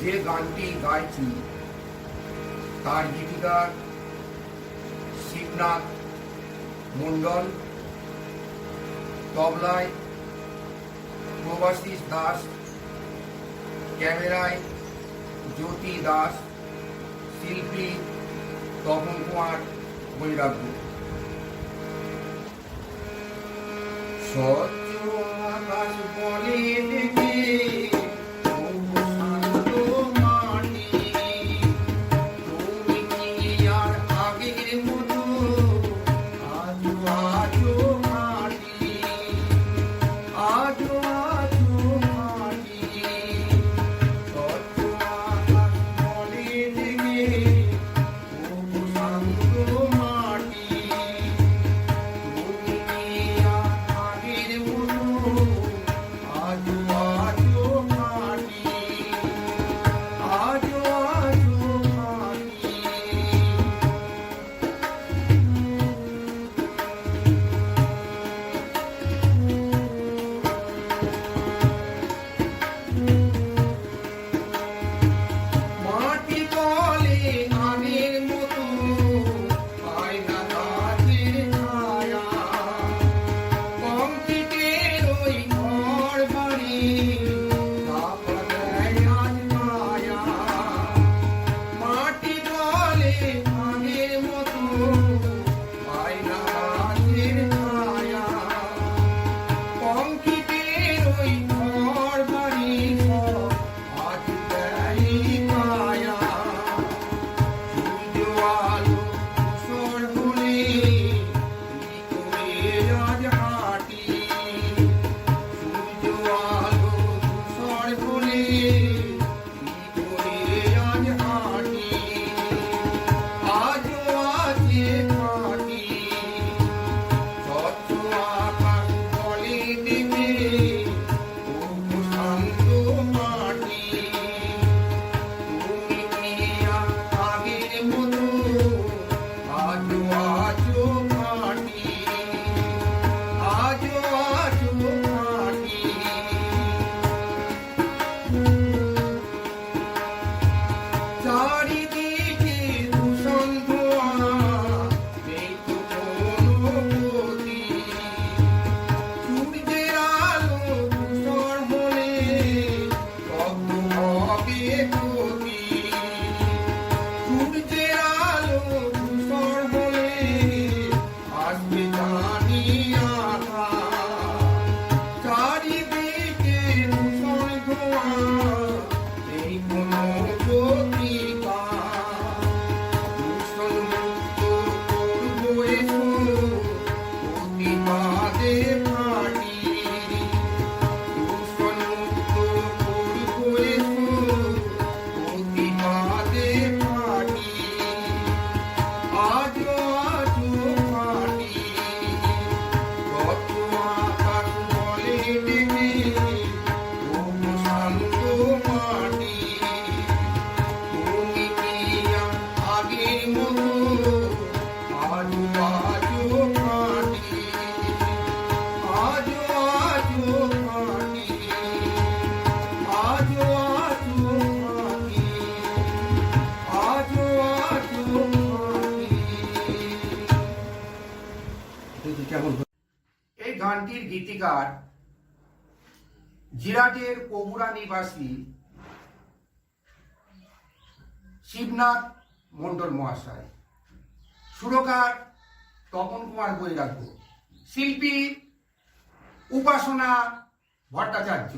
যে গানটি গাইছি, তার গীতিকার শিবনাথ মন্ডল তবলায় প্রবাসীশ দাস, ক্যামেরায় জ্যোতি দাস, শিল্পী তপন কুমার বৈরাগ্য। সত্য আকাশ বলে গীতিকার জিরাটের কবুরা নিবাসী শিবনাথ মন্ডল মহাশয় সুরকার তপন কুমার বৈরাগ্য শিল্পী উপাসনা ভট্টাচার্য।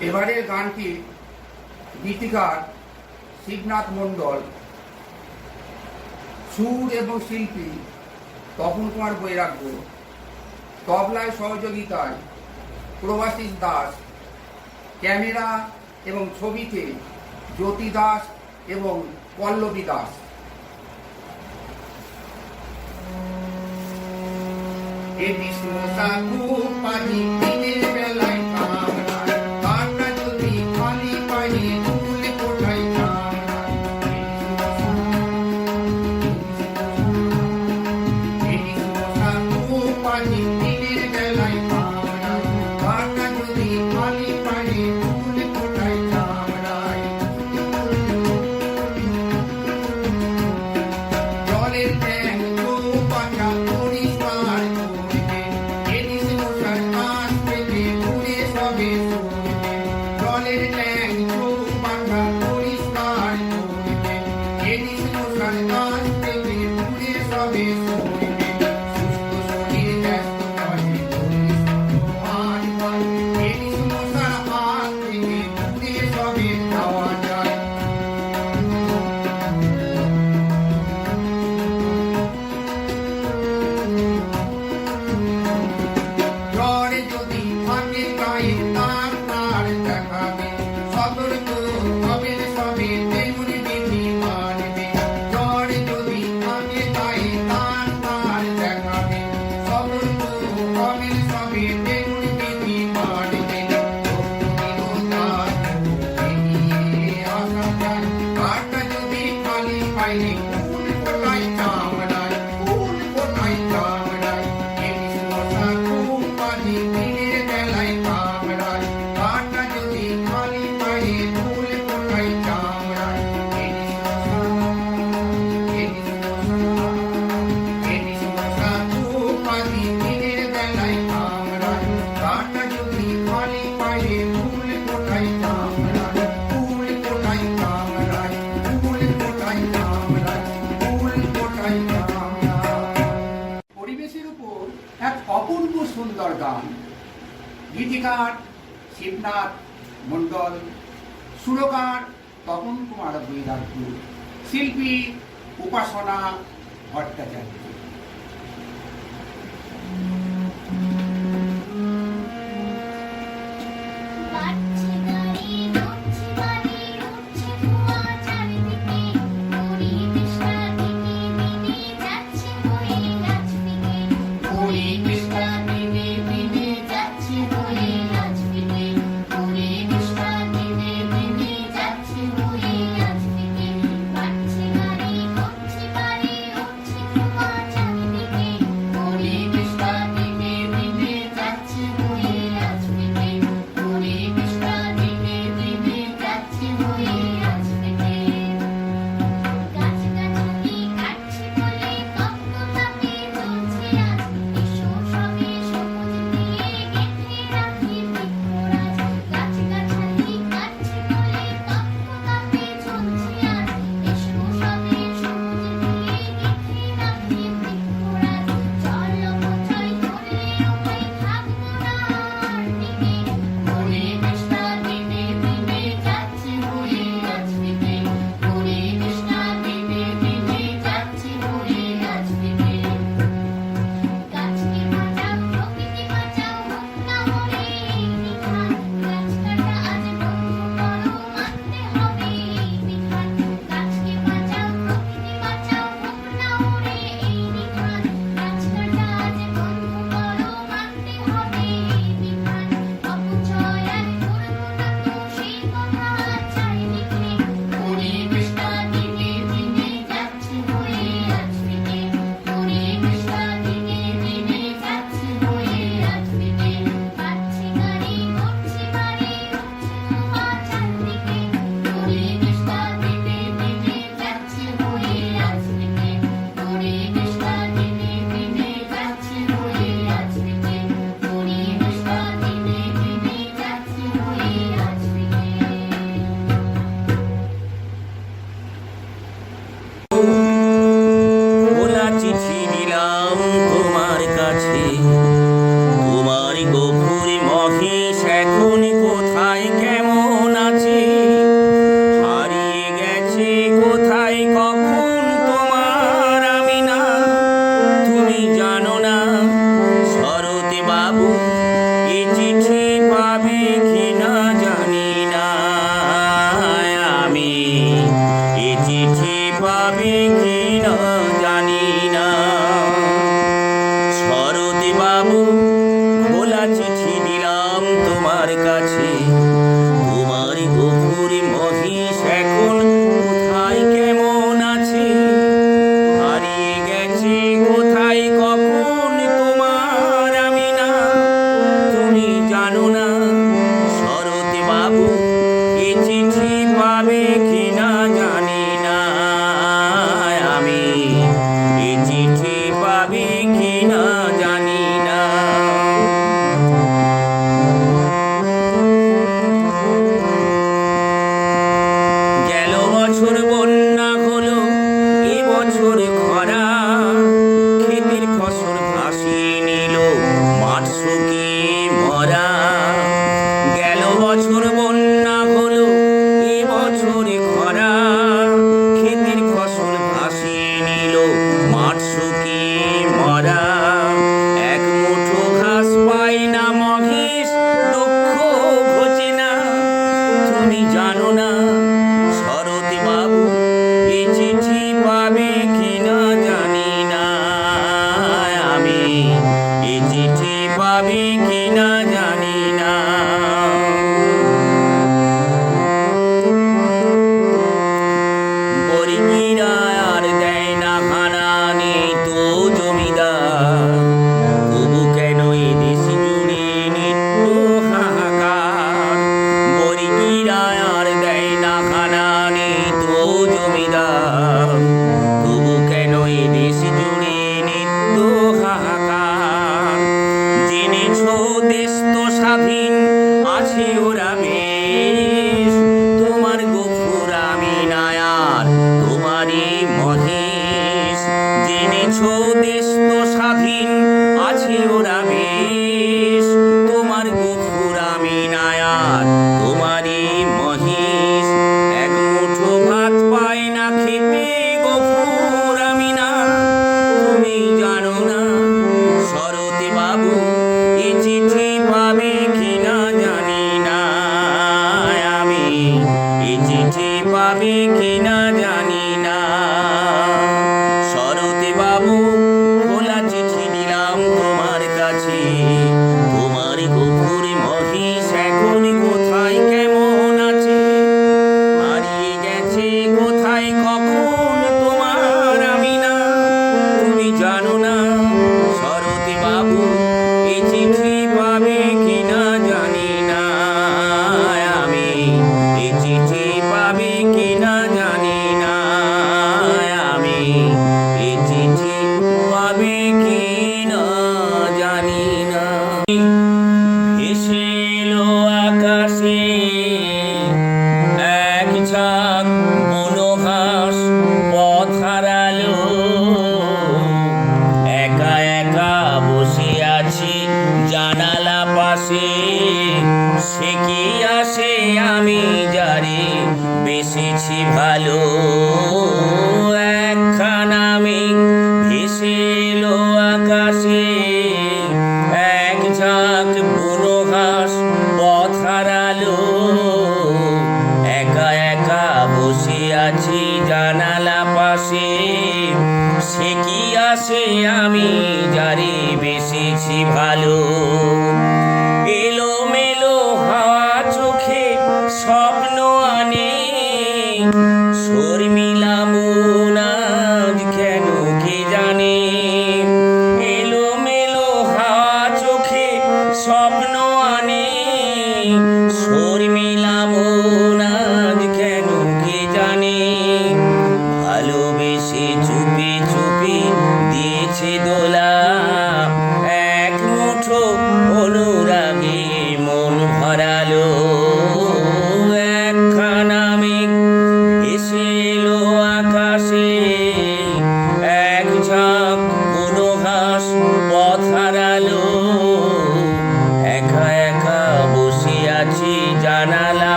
এবারের গানটি গীতিকার শিবনাথ মণ্ডল, সুর এবং শিল্পী তপন কুমার বৈরাগ্য, তবলায় সহযোগিতায় প্রবাসী দাস, ক্যামেরা এবং ছবিতে জ্যোতি দাস এবং পল্লবী দাস। এটি Eles nos acompanham কার শিবনাথ মণ্ডল সুরকার তপন কুমার বৈরাগপুর শিল্পী উপাসনা ভট্টাচার্য।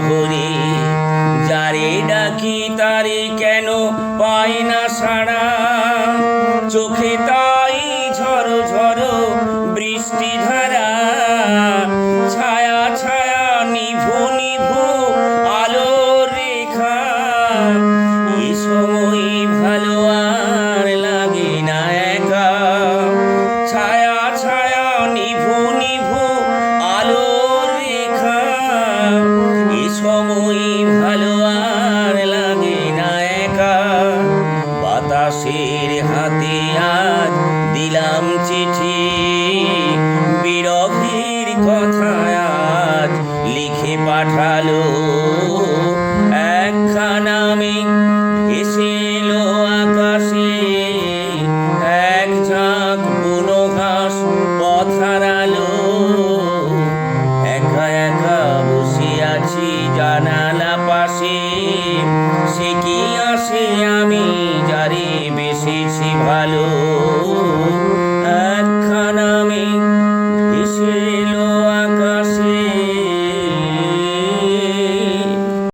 শহরে যারে ডাকি তারে কেন পাই না সাড়া? চিঠি